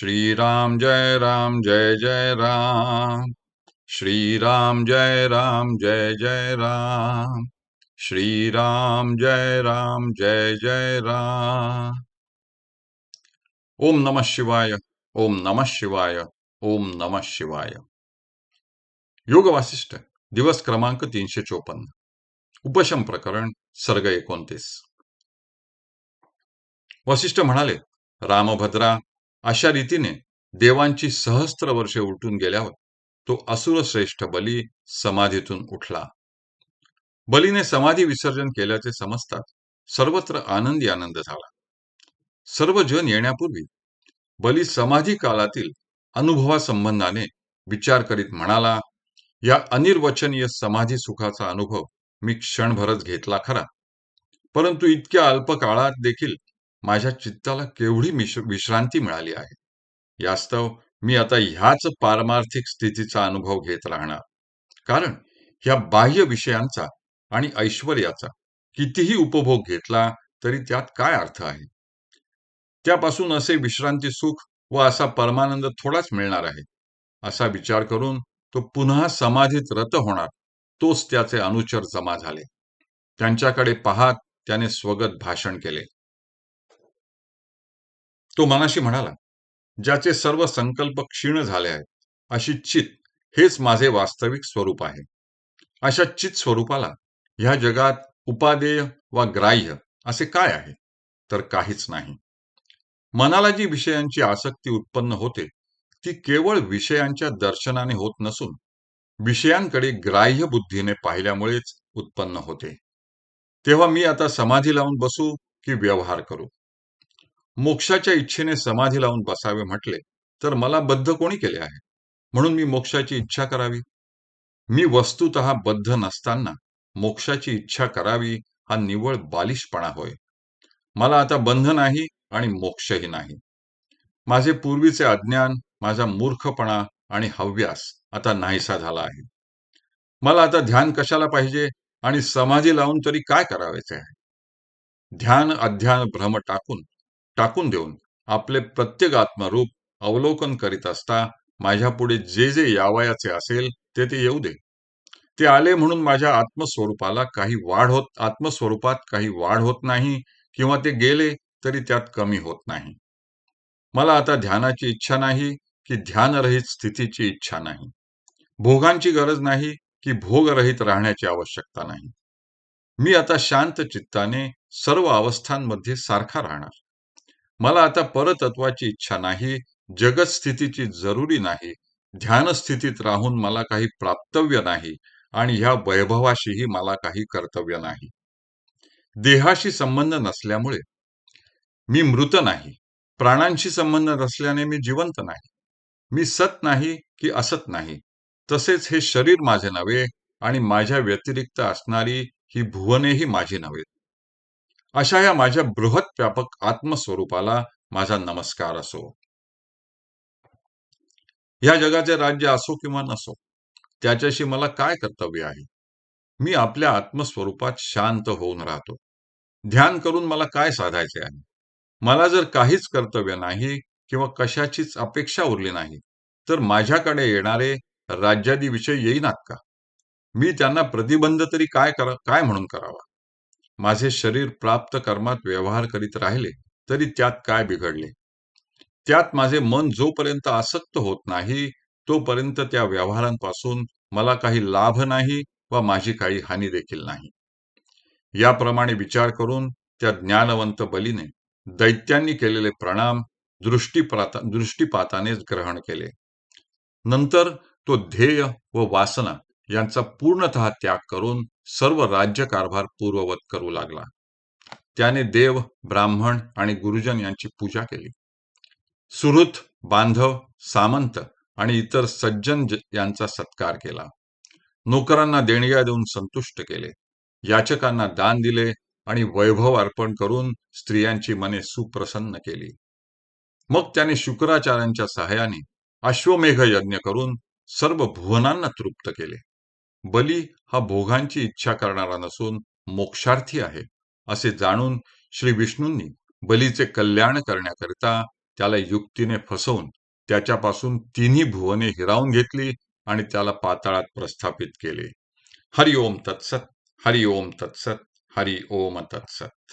श्रीराम जय राम जय जय राम श्रीराम जय राम जय जय राम श्रीराम जय राम जय जय राम ओम नमः शिवाय ओम नमः शिवाय ओम नमः शिवाय योग वासिष्ठ दिवस क्रमांक तीनशे चोपन्न उपशम प्रकरण सर्ग एकोणतीस वसिष्ठ म्हणाले रामभद्रा अशा रीतीने देवांची सहस्त्र वर्षे उलटून गेल्यावर तो असुरश्रेष्ठ बली समाधीतून उठला. बलीने समाधी विसर्जन केल्याचे समजतात सर्वत्र आनंदी आनंद झाला. सर्व जन येण्यापूर्वी बली समाधी काळातील अनुभवासंबंधाने विचार करीत म्हणाला या अनिर्वचनीय समाधी सुखाचा अनुभव मी क्षणभरच घेतला खरा. परंतु इतक्या अल्प काळात देखील माझ्या चित्ताला केवढी विश्रांती मिळाली आहे. यास्तव मी आता ह्याच पारमार्थिक स्थितीचा अनुभव घेत राहणार. कारण ह्या बाह्य विषयांचा आणि ऐश्वर्याचा कितीही उपभोग घेतला तरी त्यात काय अर्थ आहे? त्यापासून असे विश्रांती सुख व असा परमानंद थोडाच मिळणार आहे. असा विचार करून तो पुन्हा समाधीत रत होणार तोच त्याचे अनुचर जमा झाले. त्यांच्याकडे पाहत त्याने स्वगत भाषण केले. तो मनाशी म्हणाला ज्याचे सर्व संकल्प क्षीण झाले आहेत अशी चित हेच माझे वास्तविक स्वरूप आहे. अशा चित स्वरूपाला ह्या जगात उपादेय वा ग्राह्य असे काय आहे? तर काहीच नाही. मनाला जी विषयांची आसक्ती उत्पन्न होते ती केवळ विषयांच्या दर्शनाने होत नसून विषयांकडे ग्राह्य बुद्धीने पाहिल्यामुळेच उत्पन्न होते. तेव्हा मी आता समाधी लावून बसू की व्यवहार करू? मोक्षाच्या इच्छेने समाधी लावून बसावे म्हटले तर मला बद्ध कोणी केले आहे? म्हणून मी मोक्षाची इच्छा करावी. मी वस्तुत बद्ध नसताना मोक्षाची इच्छा करावी हा निव्वळ बालिशपणा होय. मला आता बंध नाही आणि मोक्षही नाही. माझे पूर्वीचे अज्ञान माझा मूर्खपणा आणि हव्यास आता नाहीसा झाला आहे. मला आता ध्यान कशाला पाहिजे आणि समाधी लावून तरी काय करावायचे आहे? ध्यान अध्यान भ्रम टाकून टाकून देऊन आपले प्रत्येक आत्मरूप अवलोकन करीत असता माझ्या पुढे जे जे यावयाचे असेल ते ते येऊ दे. ते आले म्हणून माझ्या आत्मस्वरूपाला काही वाढ होत आत्मस्वरूपात काही वाढ होत नाही किंवा ते गेले तरी त्यात कमी होत नाही. मला आता ध्यानाची इच्छा नाही की ध्यानरहित स्थितीची इच्छा नाही. भोगांची गरज नाही की भोगरहित राहण्याची आवश्यकता नाही. मी आता शांत चित्ताने सर्व अवस्थांमध्ये सारखा राहणार. मला आता परतत्वाची इच्छा नाही जगत स्थितीची जरुरी नाही ध्यान स्थितीत राहून मला काही प्राप्तव्य नाही आणि ह्या वैभवाशीही मला काही कर्तव्य नाही. देहाशी संबंध नसल्यामुळे मी मृत नाही प्राणांशी संबंध नसल्याने मी जिवंत नाही मी सत नाही की असत नाही तसेच हे शरीर माझे नव्हे आणि माझ्या व्यतिरिक्त असणारी ही भुवनेही माझी नव्हे. अशा या माझ्या बृहत व्यापक आत्मस्वरूपाला माझा नमस्कार असो. या जगाचे राज्य असो किंवा नसो त्याच्याशी मला काय कर्तव्य आहे? मी आपल्या आत्मस्वरूपात शांत होऊन राहतो. ध्यान करून मला काय साधायचे आहे? मला जर काहीच कर्तव्य नाही किंवा कशाचीच अपेक्षा उरली नाही तर माझ्याकडे येणारे राज्यादी विषय येईनात का? मी त्यांना प्रतिबंध तरी काय करा काय म्हणून करावा? माझे शरीर प्राप्त कर्मात व्यवहार करीत राहिले तरी त्यात काय बिघडले? त्यात माझे मन जोपर्यंत आसक्त होत नाही तोपर्यंत त्या व्यवहारांपासून मला काही लाभ नाही व माझी काही हानी देखील नाही. याप्रमाणे विचार करून त्या ज्ञानवंत बलीने दैत्यांनी केलेले प्रणाम दृष्टीपाता दृष्टीपातानेच ग्रहण केले. नंतर तो ध्येय व वासना यांचा पूर्णतः त्याग करून सर्व राज्यकारभार पूर्ववत करू लागला. त्याने देव ब्राह्मण आणि गुरुजन यांची पूजा केली. सुहृत बांधव सामंत आणि इतर सज्जन यांचा सत्कार केला. नोकरांना देणग्या देऊन संतुष्ट केले. याचकांना दान दिले आणि वैभव अर्पण करून स्त्रियांची मने सुप्रसन्न केली. मग त्याने शुक्राचार्यांच्या सहाय्याने अश्वमेघ यज्ञ करून सर्व भुवनांना तृप्त केले. बली हा भोगांची इच्छा करणारा नसून मोक्षार्थी आहे असे जाणून श्री विष्णूंनी बलीचे कल्याण करण्याकरिता त्याला युक्तीने फसवून त्याच्यापासून तिन्ही भुवने हिरावून घेतली आणि त्याला पाताळात प्रस्थापित केले. हरि ओम तत्सत हरि ओम तत्सत हरि ओम तत्सत.